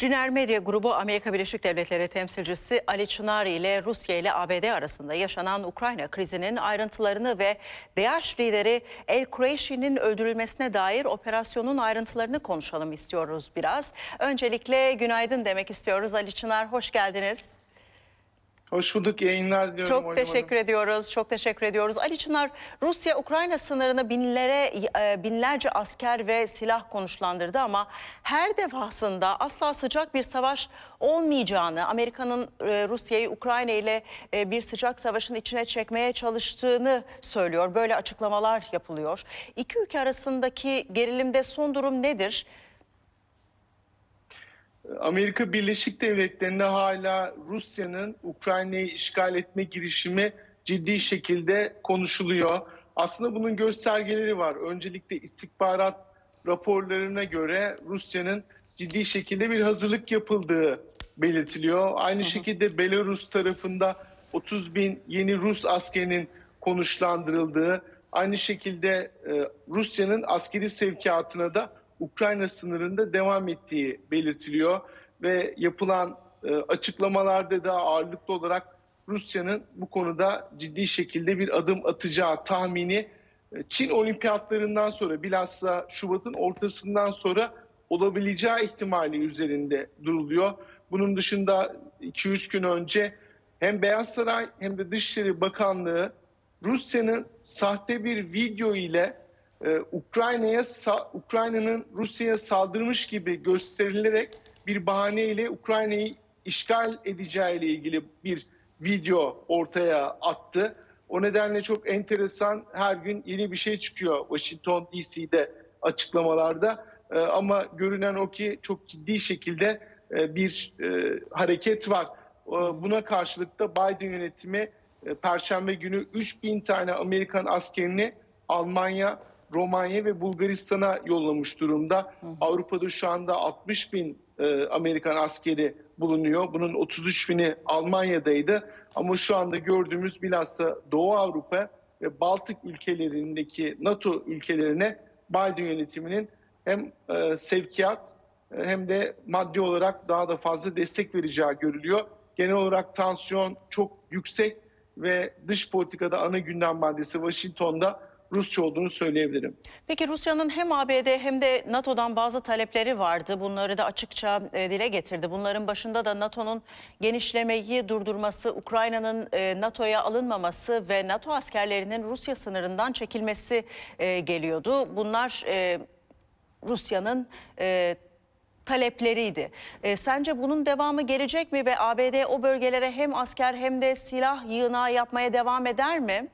Ciner Medya Grubu Amerika Birleşik Devletleri temsilcisi Ali Çınar ile Rusya ile ABD arasında yaşanan Ukrayna krizinin ayrıntılarını ve DAEŞ lideri El Kureşi'nin öldürülmesine dair operasyonun ayrıntılarını konuşalım istiyoruz biraz. Öncelikle günaydın demek istiyoruz. Ali Çınar hoş geldiniz. Hoş bulduk. Yayınlar diliyorum. Çok teşekkür Hanım. ediyoruz. Çok teşekkür ediyoruz. Ali Çınar, Rusya Ukrayna sınırını binlere e, binlerce asker ve silah konuşlandırdı ama her defasında asla sıcak bir savaş olmayacağını, Amerika'nın e, Rusya'yı Ukrayna ile e, bir sıcak savaşın içine çekmeye çalıştığını söylüyor. Böyle açıklamalar yapılıyor. İki ülke arasındaki gerilimde son durum nedir? Amerika Birleşik Devletleri'nde hala Rusya'nın Ukrayna'yı işgal etme girişimi ciddi şekilde konuşuluyor. Aslında bunun göstergeleri var. Öncelikle istihbarat raporlarına göre Rusya'nın ciddi şekilde bir hazırlık yapıldığı belirtiliyor. Aynı şekilde Belarus tarafında 30 bin yeni Rus askerinin konuşlandırıldığı, aynı şekilde e, Rusya'nın askeri sevkiyatına da Ukrayna sınırında devam ettiği belirtiliyor ve yapılan e, açıklamalarda da ağırlıklı olarak Rusya'nın bu konuda ciddi şekilde bir adım atacağı tahmini e, Çin olimpiyatlarından sonra bilhassa Şubat'ın ortasından sonra olabileceği ihtimali üzerinde duruluyor. Bunun dışında 2-3 gün önce hem Beyaz Saray hem de Dışişleri Bakanlığı Rusya'nın sahte bir video ile e, Ukrayna'ya Ukrayna'nın Rusya'ya saldırmış gibi gösterilerek bir bahaneyle Ukrayna'yı işgal edeceğiyle ilgili bir video ortaya attı. O nedenle çok enteresan her gün yeni bir şey çıkıyor Washington DC'de açıklamalarda. E, ama görünen o ki çok ciddi şekilde e, bir e, hareket var. E, buna karşılık da Biden yönetimi e, Perşembe günü 3000 tane Amerikan askerini Almanya, Romanya ve Bulgaristan'a yollamış durumda. Avrupa'da şu anda 60 bin e, Amerikan askeri bulunuyor. Bunun 33 bini Almanya'daydı. Ama şu anda gördüğümüz bilhassa Doğu Avrupa ve Baltık ülkelerindeki NATO ülkelerine Biden yönetiminin hem e, sevkiyat e, hem de maddi olarak daha da fazla destek vereceği görülüyor. Genel olarak tansiyon çok yüksek ve dış politikada ana gündem maddesi Washington'da Rusça olduğunu söyleyebilirim. Peki Rusya'nın hem ABD hem de NATO'dan bazı talepleri vardı. Bunları da açıkça e, dile getirdi. Bunların başında da NATO'nun genişlemeyi durdurması, Ukrayna'nın e, NATO'ya alınmaması ve NATO askerlerinin Rusya sınırından çekilmesi e, geliyordu. Bunlar Rusya'nın talepleriydi. E, sence bunun devamı gelecek mi ve ABD o bölgelere hem asker hem de silah yığınağı yapmaya devam eder mi?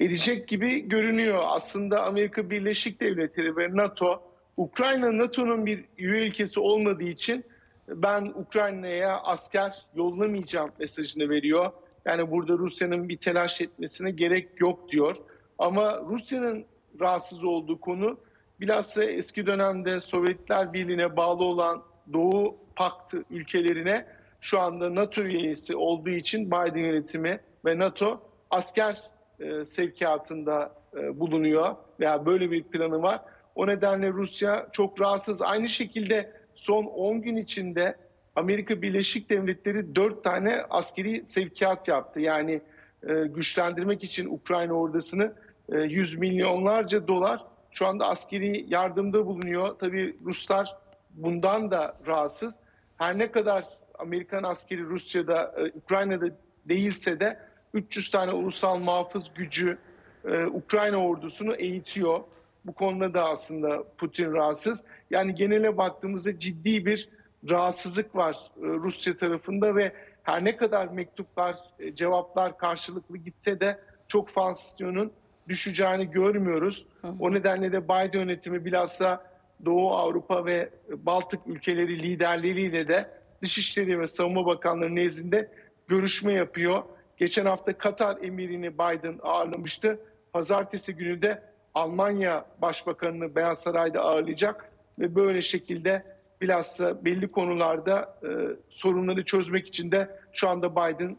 Edecek gibi görünüyor. Aslında Amerika Birleşik Devletleri ve NATO, Ukrayna NATO'nun bir üye ülkesi olmadığı için ben Ukrayna'ya asker yollamayacağım mesajını veriyor. Yani burada Rusya'nın bir telaş etmesine gerek yok diyor. Ama Rusya'nın rahatsız olduğu konu bilhassa eski dönemde Sovyetler Birliği'ne bağlı olan Doğu Paktı ülkelerine şu anda NATO üyesi olduğu için Biden yönetimi ve NATO asker e, sevkiyatında e, bulunuyor veya böyle bir planı var. O nedenle Rusya çok rahatsız. Aynı şekilde son 10 gün içinde Amerika Birleşik Devletleri 4 tane askeri sevkiyat yaptı. Yani e, güçlendirmek için Ukrayna ordusunu e, yüz milyonlarca dolar şu anda askeri yardımda bulunuyor. Tabii Ruslar bundan da rahatsız. Her ne kadar Amerikan askeri Rusya'da, Ukrayna'da değilse de 300 tane ulusal muhafız gücü e, Ukrayna ordusunu eğitiyor. Bu konuda da aslında Putin rahatsız. Yani genele baktığımızda ciddi bir rahatsızlık var e, Rusya tarafında ve her ne kadar mektuplar, e, cevaplar karşılıklı gitse de çok fansiyonun düşeceğini görmüyoruz. O nedenle de Biden yönetimi bilhassa Doğu Avrupa ve Baltık ülkeleri liderleriyle de Dışişleri ve Savunma Bakanları nezdinde görüşme yapıyor. Geçen hafta Katar emirini Biden ağırlamıştı. Pazartesi günü de Almanya Başbakanını Beyaz Saray'da ağırlayacak ve böyle şekilde bilhassa belli konularda e, sorunları çözmek için de şu anda Biden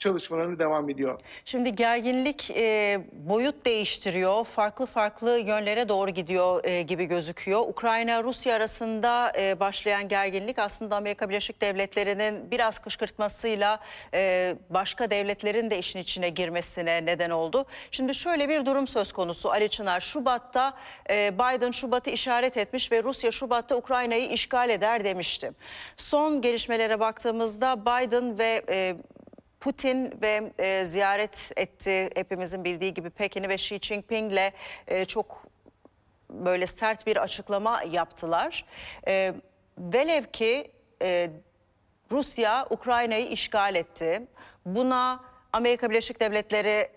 çalışmalarına devam ediyor. Şimdi gerginlik e, boyut değiştiriyor, farklı farklı yönlere doğru gidiyor e, gibi gözüküyor. Ukrayna-Rusya arasında e, başlayan gerginlik aslında Amerika Birleşik Devletleri'nin biraz kışkırtmasıyla e, başka devletlerin de işin içine girmesine neden oldu. Şimdi şöyle bir durum söz konusu Ali Çınar. Şubat'ta e, Biden Şubat'ı işaret etmiş ve Rusya Şubat'ta Ukrayna'yı işgal eder demişti. Son gelişmelere baktığımızda Biden ve e, Putin ve e, ziyaret etti hepimizin bildiği gibi Pekin'i ve Xi Jinping'le e, çok böyle sert bir açıklama yaptılar. E, velev ki e, Rusya Ukrayna'yı işgal etti. Buna Amerika Birleşik Devletleri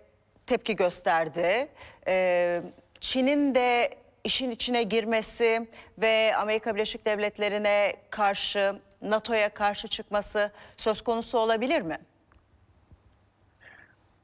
tepki gösterdi. E, Çin'in de işin içine girmesi ve Amerika Birleşik Devletleri'ne karşı, NATO'ya karşı çıkması söz konusu olabilir mi?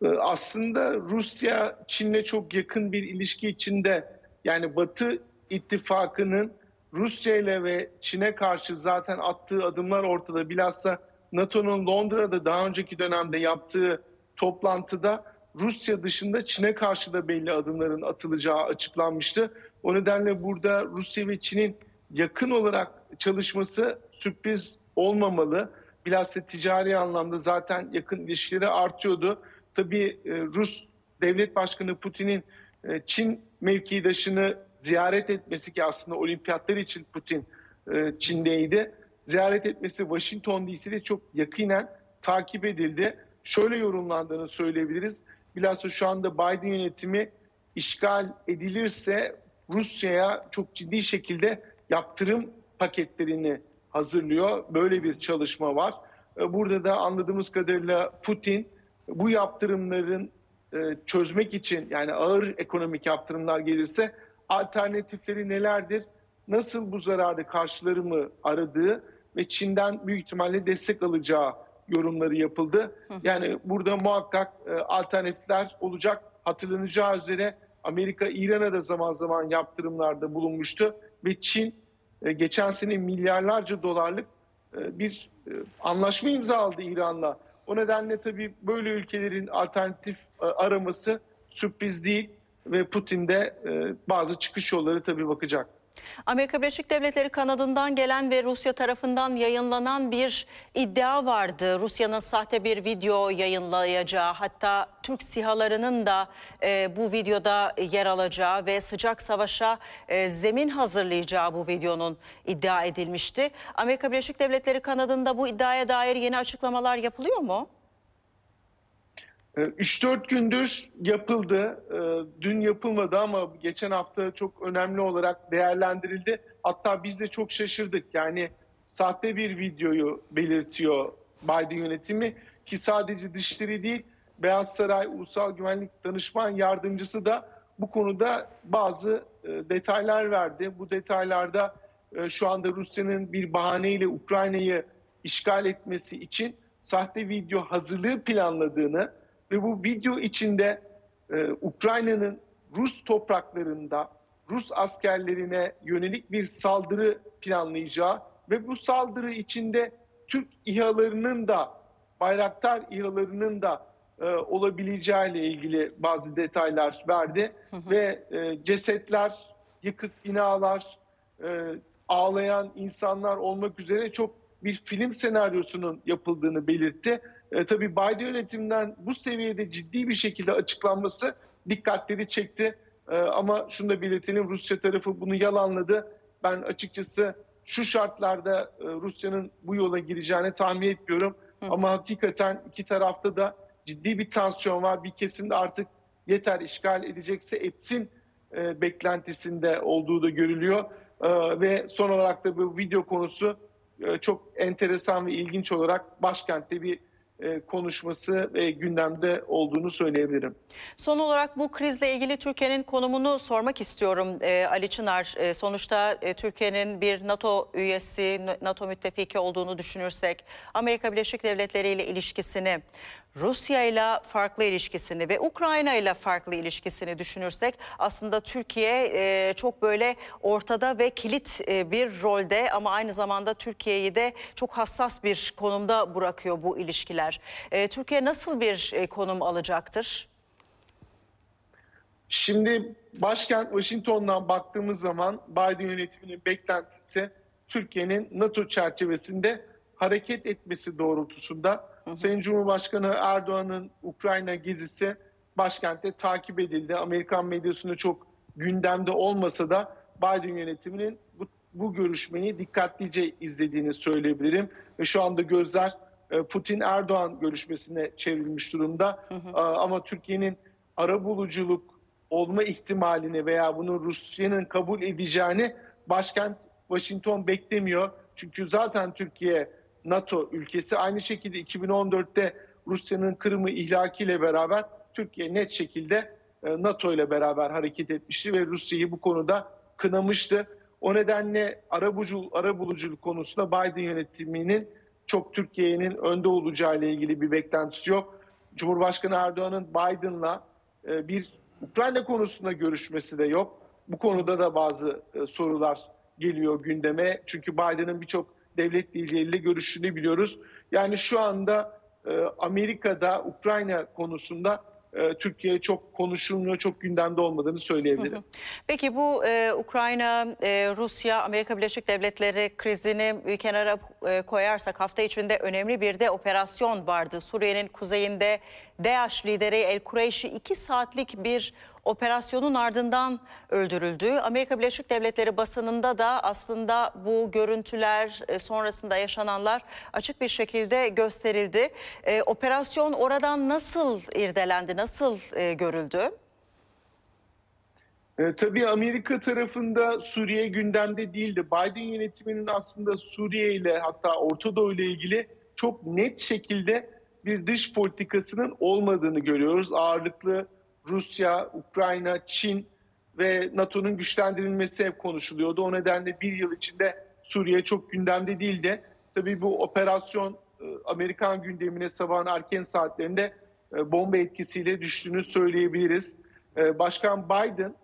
Ee, Aslında Rusya Çin'le çok yakın bir ilişki içinde yani Batı ittifakının Rusya ile ve Çin'e karşı zaten attığı adımlar ortada. Bilhassa NATO'nun Londra'da daha önceki dönemde yaptığı toplantıda Rusya dışında Çin'e karşı da belli adımların atılacağı açıklanmıştı. O nedenle burada Rusya ve Çin'in yakın olarak çalışması sürpriz olmamalı. Bilhassa ticari anlamda zaten yakın ilişkileri artıyordu. Tabii e, Rus Devlet Başkanı Putin'in e, Çin mevkidaşını ziyaret etmesi ki aslında olimpiyatlar için Putin e, Çin'deydi. Ziyaret etmesi Washington DC'de çok yakinen takip edildi. Şöyle yorumlandığını söyleyebiliriz. Bilhassa şu anda Biden yönetimi işgal edilirse Rusya'ya çok ciddi şekilde yaptırım paketlerini hazırlıyor. Böyle bir çalışma var. Burada da anladığımız kadarıyla Putin bu yaptırımların e, çözmek için yani ağır ekonomik yaptırımlar gelirse alternatifleri nelerdir? Nasıl bu zararı karşılar mı aradığı ve Çin'den büyük ihtimalle destek alacağı yorumları yapıldı. Yani burada muhakkak e, alternatifler olacak. Hatırlanacağı üzere Amerika İran'a da zaman zaman yaptırımlarda bulunmuştu ve Çin e, geçen sene milyarlarca dolarlık e, bir e, anlaşma imzaladı İran'la. O nedenle tabii böyle ülkelerin alternatif e, araması sürpriz değil ve Putin de e, bazı çıkış yolları tabii bakacak. Amerika Birleşik Devletleri kanadından gelen ve Rusya tarafından yayınlanan bir iddia vardı. Rusya'nın sahte bir video yayınlayacağı hatta Türk sihalarının da e, bu videoda yer alacağı ve sıcak savaşa e, zemin hazırlayacağı bu videonun iddia edilmişti. Amerika Birleşik Devletleri kanadında bu iddiaya dair yeni açıklamalar yapılıyor mu? 3-4 gündür yapıldı. Ee, Dün yapılmadı ama geçen hafta çok önemli olarak değerlendirildi. Hatta biz de çok şaşırdık. Yani sahte bir videoyu belirtiyor Biden yönetimi ki sadece dışişleri değil Beyaz Saray Ulusal Güvenlik Danışman Yardımcısı da bu konuda bazı e, detaylar verdi. Bu detaylarda e, şu anda Rusya'nın bir bahaneyle Ukrayna'yı işgal etmesi için sahte video hazırlığı planladığını ve bu video içinde e, Ukrayna'nın Rus topraklarında Rus askerlerine yönelik bir saldırı planlayacağı ve bu saldırı içinde Türk İHA'larının da Bayraktar İHA'larının da e, olabileceğiyle ilgili bazı detaylar verdi ve e, cesetler, yıkık binalar, e, ağlayan insanlar olmak üzere çok bir film senaryosunun yapıldığını belirtti. E, tabii Biden yönetiminden bu seviyede ciddi bir şekilde açıklanması dikkatleri çekti. E, ama şunu da belirtelim Rusya tarafı bunu yalanladı. Ben açıkçası şu şartlarda e, Rusya'nın bu yola gireceğini tahmin etmiyorum. Ama hakikaten iki tarafta da ciddi bir tansiyon var. Bir kesim de artık yeter işgal edecekse etsin e, beklentisinde olduğu da görülüyor. E, ve son olarak da bu video konusu e, çok enteresan ve ilginç olarak başkentte bir konuşması ve gündemde olduğunu söyleyebilirim. Son olarak bu krizle ilgili Türkiye'nin konumunu sormak istiyorum e, Ali Çınar. E, sonuçta e, Türkiye'nin bir NATO üyesi, NATO müttefiki olduğunu düşünürsek, Amerika Birleşik Devletleri ile ilişkisini, Rusya ile farklı ilişkisini ve Ukrayna ile farklı ilişkisini düşünürsek aslında Türkiye e, çok böyle ortada ve kilit e, bir rolde ama aynı zamanda Türkiye'yi de çok hassas bir konumda bırakıyor bu ilişkiler. E, Türkiye nasıl bir e, konum alacaktır? Şimdi başkent Washington'dan baktığımız zaman Biden yönetiminin beklentisi Türkiye'nin NATO çerçevesinde hareket etmesi doğrultusunda Sayın Cumhurbaşkanı Erdoğan'ın Ukrayna gezisi başkentte takip edildi. Amerikan medyasında çok gündemde olmasa da Biden yönetiminin bu, bu görüşmeyi dikkatlice izlediğini söyleyebilirim. Ve şu anda gözler e, Putin-Erdoğan görüşmesine çevrilmiş durumda. A- Ama Türkiye'nin arabuluculuk olma ihtimalini veya bunu Rusya'nın kabul edeceğini başkent Washington beklemiyor. Çünkü zaten Türkiye NATO ülkesi aynı şekilde 2014'te Rusya'nın Kırım'ı ihlakiyle beraber Türkiye net şekilde e, NATO ile beraber hareket etmişti ve Rusya'yı bu konuda kınamıştı. O nedenle arabuluculuk, arabuluculuk konusunda Biden yönetiminin çok Türkiye'nin önde olacağı ile ilgili bir beklentisi yok. Cumhurbaşkanı Erdoğan'ın Biden'la e, bir Ukrayna konusunda görüşmesi de yok. Bu konuda da bazı e, sorular geliyor gündeme. Çünkü Biden'ın birçok devlet lideriyle görüştüğünü biliyoruz. Yani şu anda e, Amerika'da Ukrayna konusunda e, Türkiye çok konuşulmuyor, çok gündemde olmadığını söyleyebilirim. Peki bu e, Ukrayna, e, Rusya, Amerika Birleşik Devletleri krizini bir kenara e, koyarsak hafta içinde önemli bir de operasyon vardı. Suriye'nin kuzeyinde DAEŞ lideri El Kureyşi iki saatlik bir operasyonun ardından öldürüldü. Amerika Birleşik Devletleri basınında da aslında bu görüntüler e, sonrasında yaşananlar açık bir şekilde gösterildi. E, operasyon oradan nasıl irdelendi, nasıl e, görüldü? E, tabii Amerika tarafında Suriye gündemde değildi. Biden yönetiminin aslında Suriye ile hatta Orta Doğu ile ilgili çok net şekilde bir dış politikasının olmadığını görüyoruz. Ağırlıklı Rusya, Ukrayna, Çin ve NATO'nun güçlendirilmesi hep konuşuluyordu. O nedenle bir yıl içinde Suriye çok gündemde değildi. Tabii bu operasyon e, Amerikan gündemine sabahın erken saatlerinde e, bomba etkisiyle düştüğünü söyleyebiliriz. E, Başkan Biden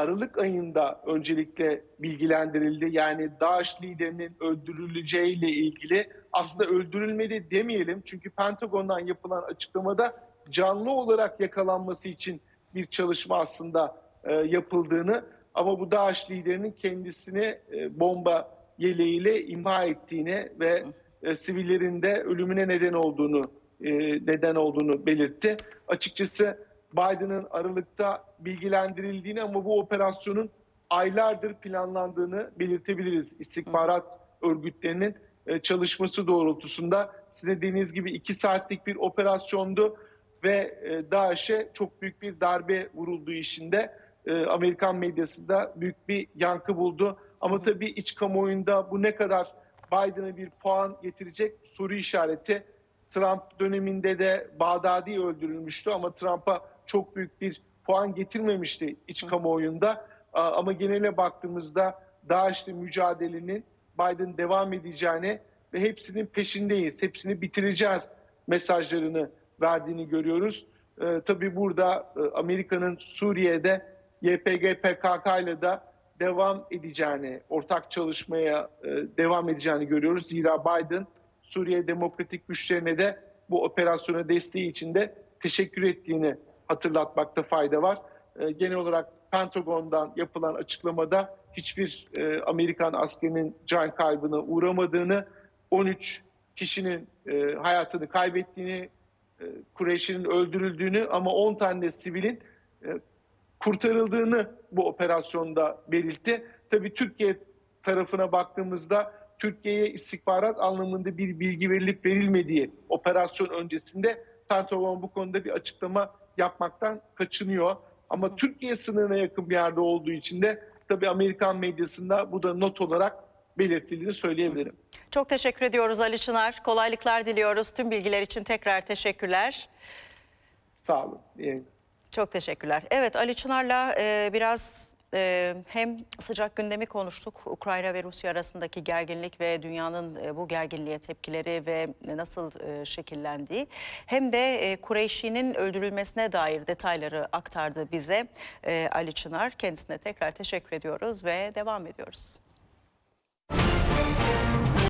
Aralık ayında öncelikle bilgilendirildi. Yani DAEŞ liderinin öldürüleceğiyle ilgili aslında öldürülmedi demeyelim. Çünkü Pentagon'dan yapılan açıklamada canlı olarak yakalanması için bir çalışma aslında e, yapıldığını ama bu DAEŞ liderinin kendisini e, bomba yeleğiyle imha ettiğini ve e, sivillerin de ölümüne neden olduğunu e, neden olduğunu belirtti. Açıkçası Biden'ın Aralık'ta bilgilendirildiğini ama bu operasyonun aylardır planlandığını belirtebiliriz. İstihbarat örgütlerinin e, çalışması doğrultusunda size dediğiniz gibi iki saatlik bir operasyondu ve e, DAEŞ'e çok büyük bir darbe vurulduğu işinde e, Amerikan medyasında büyük bir yankı buldu. Ama tabii iç kamuoyunda bu ne kadar Biden'a bir puan getirecek soru işareti. Trump döneminde de Bağdadi öldürülmüştü ama Trump'a çok büyük bir puan getirmemişti iç kamuoyunda. Ama genele baktığımızda DAEŞ'le mücadelenin Biden devam edeceğini ve hepsinin peşindeyiz, hepsini bitireceğiz mesajlarını verdiğini görüyoruz. Ee, tabii burada e, Amerika'nın Suriye'de YPG PKK ile de devam edeceğini, ortak çalışmaya e, devam edeceğini görüyoruz. Zira Biden Suriye Demokratik Güçlerine de bu operasyona desteği için de teşekkür ettiğini hatırlatmakta fayda var. E, genel olarak Pentagon'dan yapılan açıklamada hiçbir e, Amerikan askerinin can kaybına uğramadığını, 13 kişinin e, hayatını kaybettiğini, e, Kureyş'in öldürüldüğünü ama 10 tane sivilin e, kurtarıldığını bu operasyonda belirtti. Tabii Türkiye tarafına baktığımızda Türkiye'ye istihbarat anlamında bir bilgi verilip verilmediği operasyon öncesinde Pentagon bu konuda bir açıklama yapmaktan kaçınıyor. Ama Türkiye sınırına yakın bir yerde olduğu için de tabii Amerikan medyasında bu da not olarak belirtildiğini söyleyebilirim. Çok teşekkür ediyoruz Ali Çınar. Kolaylıklar diliyoruz. Tüm bilgiler için tekrar teşekkürler. Sağ olun. İyi. Çok teşekkürler. Evet Ali Çınar'la e, biraz e, hem sıcak gündemi konuştuk. Ukrayna ve Rusya arasındaki gerginlik ve dünyanın e, bu gerginliğe tepkileri ve nasıl e, şekillendiği. Hem de e, Kureyşi'nin öldürülmesine dair detayları aktardı bize e, Ali Çınar. Kendisine tekrar teşekkür ediyoruz ve devam ediyoruz.